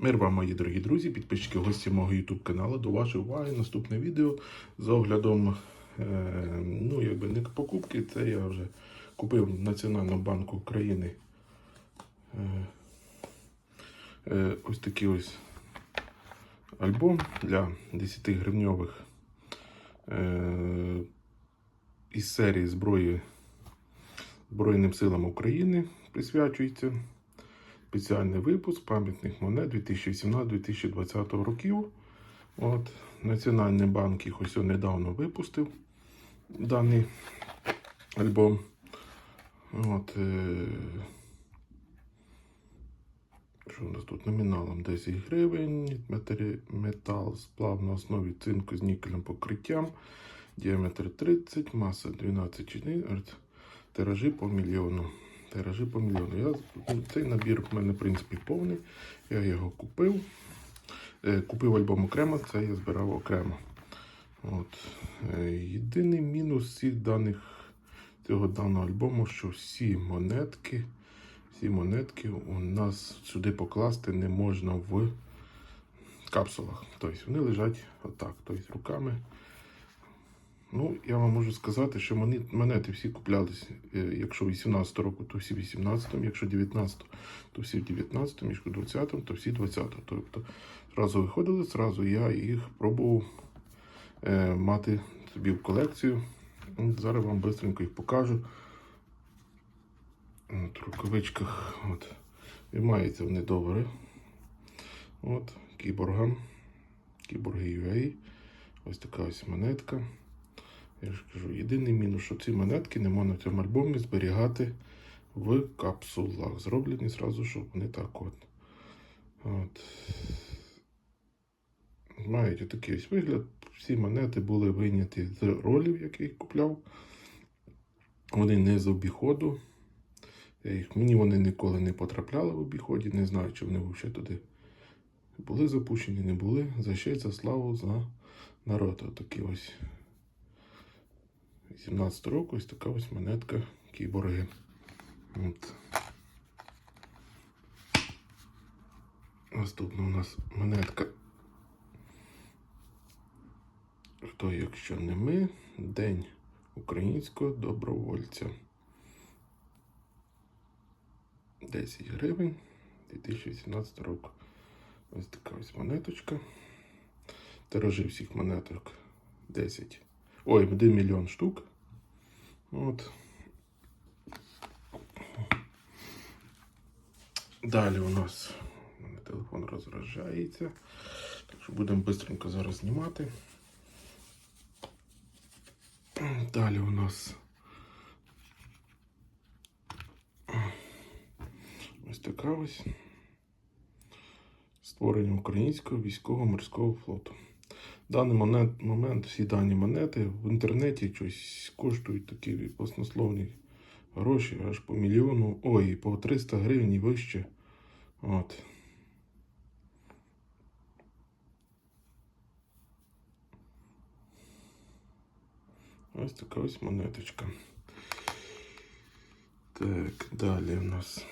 Мир вам, мої дорогі друзі, підписчики, гості мого YouTube каналу. До вашої уваги наступне відео з оглядом, е, ну, якби не покупки, це я вже купив в Національному банку України. Е, е, ось такий ось альбом для 10 гривньових е, із серії зброї Збройним силам України присвячується спеціальний випуск пам'ятних монет 2018-2020 років. От, Національний банк їх ось недавно випустив даний альбом. От, е... Що у нас тут номіналом 10 гривень, метал сплав на основі цинку з нікелем покриттям, діаметр 30, маса 12 четверть, тиражі по мільйону. Тиражі по мільйону. Я, ну, цей набір в мене, в принципі, повний. Я його купив. Е, купив альбом окремо, це я збирав окремо. От. Е, єдиний мінус всіх даних цього даного альбому, що всі монетки, всі монетки у нас сюди покласти не можна в капсулах. Тобто вони лежать отак, тобто руками. Ну, я вам можу сказати, що монети всі куплялись, е, якщо 18 року, то всі 18, якщо 19, то всі 19, якщо 20, то всі 20. Тобто зразу виходили, зразу я їх пробував е, мати собі в колекцію. Зараз вам швидко їх покажу. От, в рукавичках от, виймаються вони добре. От, кіборгам. Кіборги UA. Ось така ось монетка. Я ж кажу, єдиний мінус, що ці монетки не можна в цьому альбомі зберігати в капсулах. Зроблені зразу, щоб вони так от. от. Мають отакий ось вигляд. Всі монети були вийняті з ролів, які купляв. Вони не з обіходу. Я їх, мені вони ніколи не потрапляли в обіході. Не знаю, чи вони взагалі туди були запущені, не були. За щастя, за славу, за народ. Отакі ось. 18 року ось така ось монетка кіборги. От. Наступна у нас монетка. Хто, якщо не ми, День українського добровольця. 10 гривень 2018 року. Ось така ось монеточка. Тиражі всіх монеток 10. Ой, 1 мільйон штук. От. Далі у нас телефон розражається. Так що будемо швидко зараз знімати. Далі у нас ось така ось створення українського військово-морського флоту. В даний момент, момент всі дані монети в інтернеті щось коштують такі баснословні гроші аж по мільйону, ой, по 300 гривень і вище. От. Ось така ось монеточка. Так, далі у нас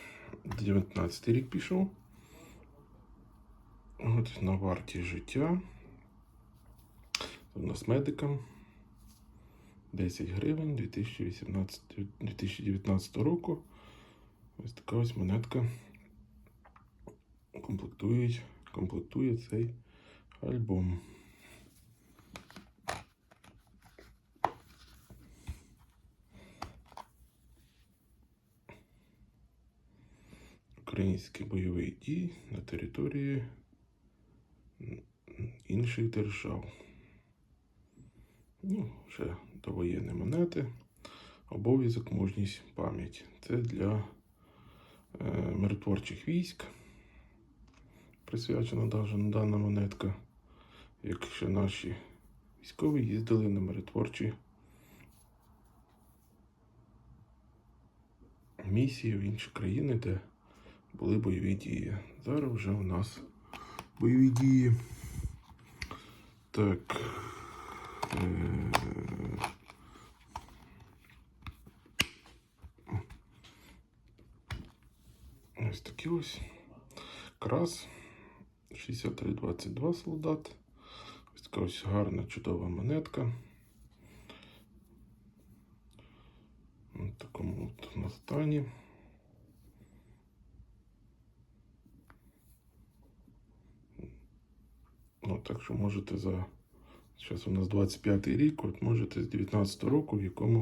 19 рік пішов. От на варті життя. У нас медикам 10 гривень 2018, 2019 року. Ось така ось монетка комплектує цей альбом. Українські бойові дії на території інших держав. Ну, ще довоєнні монети. Обов'язок, мужність, пам'ять. Це для е, миротворчих військ. Присвячена дана монетка. Якщо наші військові їздили на миротворчі місії в інші країни, де були бойові дії. Зараз вже у нас бойові дії. Так. Е, Ось такі ось крас 6322 солдат. Ось така ось гарна, чудова монетка. В такому от на стані. Ну, так що можете за. Зараз у нас 25 й рік, от можете з 19 року, в якому,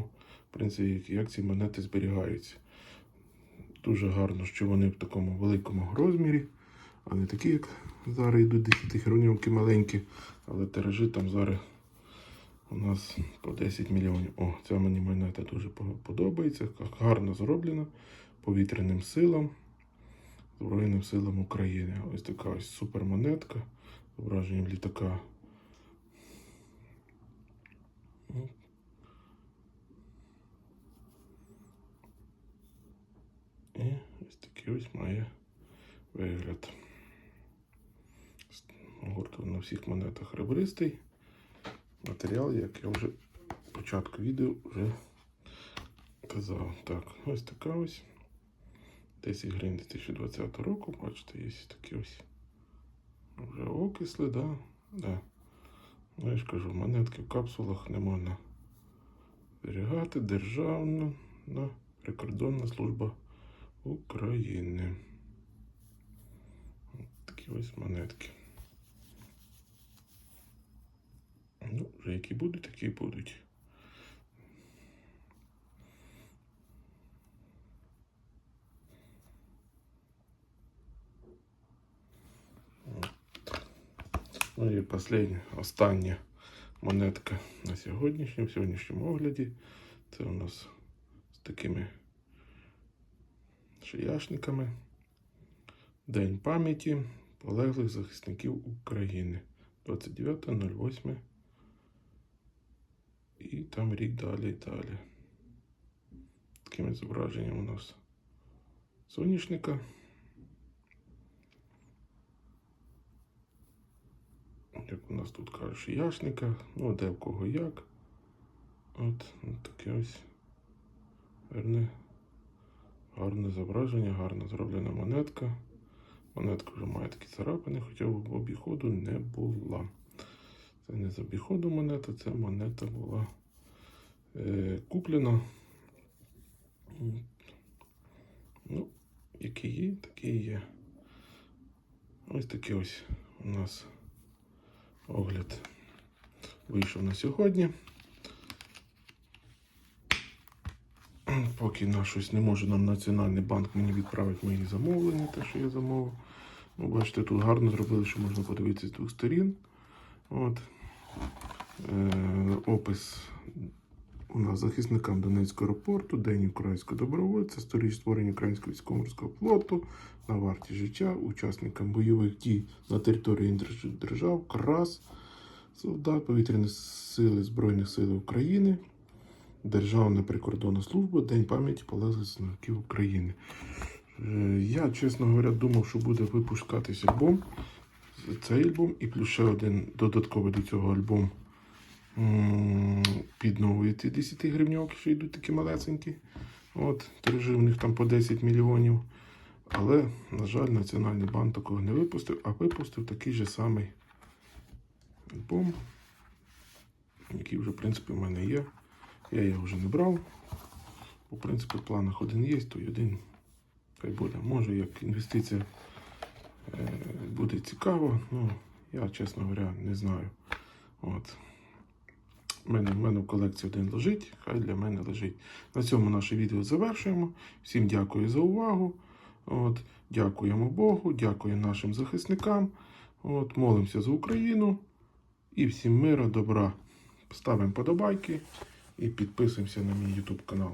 в принципі, як- ці монети зберігаються. Дуже гарно, що вони в такому великому розмірі, а не такі, як зараз йдуть 10 гривнівки маленькі, але тиражі там зараз у нас по 10 мільйонів. О, ця мені монета дуже подобається. Гарно зроблена повітряним силам, Збройним силам України. Ось така ось супермонетка з зображенням літака. Ну. І ось такий ось має вигляд. Гурт на всіх монетах ребристий. Матеріал, як я вже в початку відео вже казав. Так, ось така ось. 10 гривень 2020 року. Бачите, є такі ось вже окисли, да? Да. Ну, я ж кажу, монетки в капсулах не можна зберігати. Державна на прикордонна служба України. Такі ось монетки. Ну, вже які будуть, такі будуть. Ну і последня, остання монетка на сьогоднішньому, сьогоднішньому огляді. Це у нас з такими шияшниками. День пам'яті полеглих захисників України. 29.08. І там рік далі і далі. Такими зображенням у нас соняшника. Як у нас тут кажуть, шияшника, ну де в кого як. От, от таке ось гарне, гарне зображення, гарно зроблена монетка. Монетка вже має такі царапини, хоча в обіходу не була. Це не з обіходу монета, це монета була е, куплена. Ну, які є, такі є. Ось такий ось у нас огляд вийшов на сьогодні. Поки на щось не може нам Національний банк мені відправити мої замовлення, те, що я замовив. Ну, бачите, тут гарно зробили, що можна подивитися з двох сторін. От. Е, опис у нас захисникам Донецького аеропорту, День українського добровольця, сторіч створення українського військово-морського флоту на варті життя, учасникам бойових дій на території держав, КРАС, солдат, повітряні сили Збройних сил України, Державна прикордонна служба, День пам'яті полеглих захисників України. Е, Я, чесно говоря, думав, що буде випускатись альбом. Цей альбом і плюс ще один додатковий до цього альбом під нової 10 гривньовки, що йдуть такі малесенькі. От, тиражі в них там по 10 мільйонів. Але, на жаль, Національний банк такого не випустив, а випустив такий же самий альбом, який вже, в принципі, в мене є. Я його вже не брав. Бо, принципі, в планах один є, то й один хай буде. Може, як інвестиція е, буде цікаво, ну, я, чесно говоря, не знаю. От. У мене, в мене в колекції один лежить, хай для мене лежить. На цьому наше відео завершуємо. Всім дякую за увагу. От, дякуємо Богу, дякуємо нашим захисникам. От, молимося за Україну. І всім мира, добра. Ставимо подобайки і підписуємося на мій YouTube канал.